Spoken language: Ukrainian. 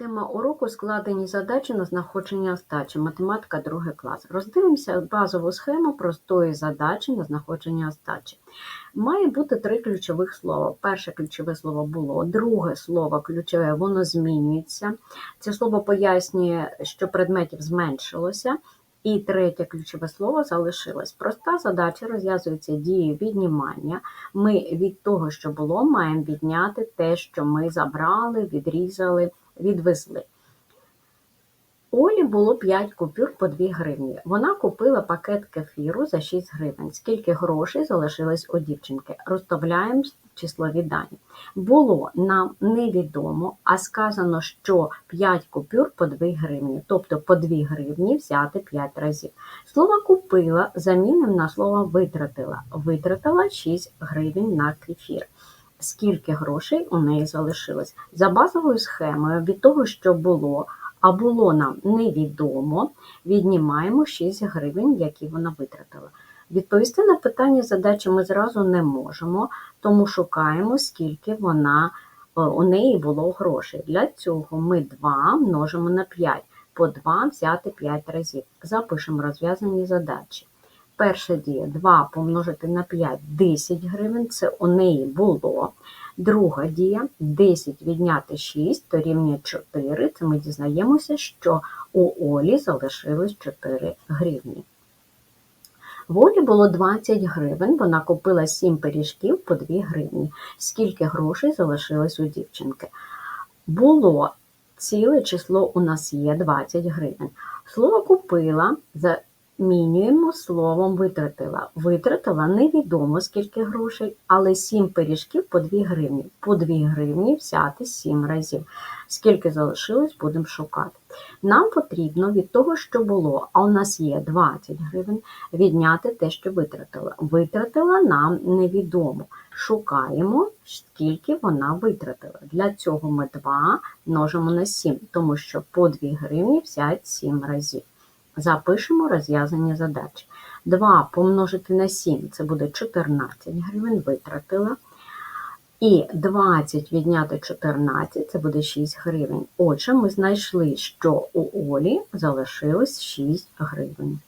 Тема уроку складені задачі на знаходження остачі. Математика 2 клас. Роздивимося базову схему простої задачі на знаходження остачі. Має бути три ключових слова. Перше ключове слово було, друге слово ключове, воно змінюється. Це слово пояснює, що предметів зменшилося. І третє ключове слово залишилось. Проста задача розв'язується дією віднімання. Ми від того, що було, маємо відняти те, що ми забрали, відрізали, відвезли. Олі було 5 купюр по 2 гривні. Вона купила пакет кефіру за 6 гривень. Скільки грошей залишилось у дівчинки? Розставляємо числові дані. Було нам невідомо, а сказано, що 5 купюр по 2 гривні, тобто по 2 гривні взяти 5 разів. Слово купила замінимо на слово витратила. Витратила 6 гривень на кефір. Скільки грошей у неї залишилось? За базовою схемою від того, що було, а було нам невідомо, віднімаємо 6 гривень, які вона витратила. Відповісти на питання задачі ми зразу не можемо, тому шукаємо, скільки вона, е, у неї було грошей. Для цього ми 2 множимо на 5, по 2 взяти 5 разів. Запишемо розв'язані задачі. Перша дія 2 помножити на 5 10 гривень, це у неї було. Друга дія 10 відняти 6 дорівнює 4. Це ми дізнаємося, що у Олі залишилось 4 гривні. В Олі було 20 гривень, вона купила 7 пиріжків по 2 гривні. Скільки грошей залишилось у дівчинки? Було ціле число у нас є 20 гривень. Слово купила замінюємо словом витратила. Витратила невідомо скільки грошей, але 7 пиріжків по 2 гривні. По 2 гривні взяти 7 разів. Скільки залишилось, будемо шукати. Нам потрібно від того, що було, а у нас є 20 гривень, відняти те, що витратила. Витратила нам невідомо. Шукаємо, скільки вона витратила. Для цього ми 2 множимо на 7, тому що по 2 гривні взять 7 разів. Запишемо розв'язання задачі. 2 помножити на 7 це буде 14 гривень, витратила. І 20 відняти 14 це буде 6 гривень. Отже, ми знайшли, що у Олі залишилось 6 гривень.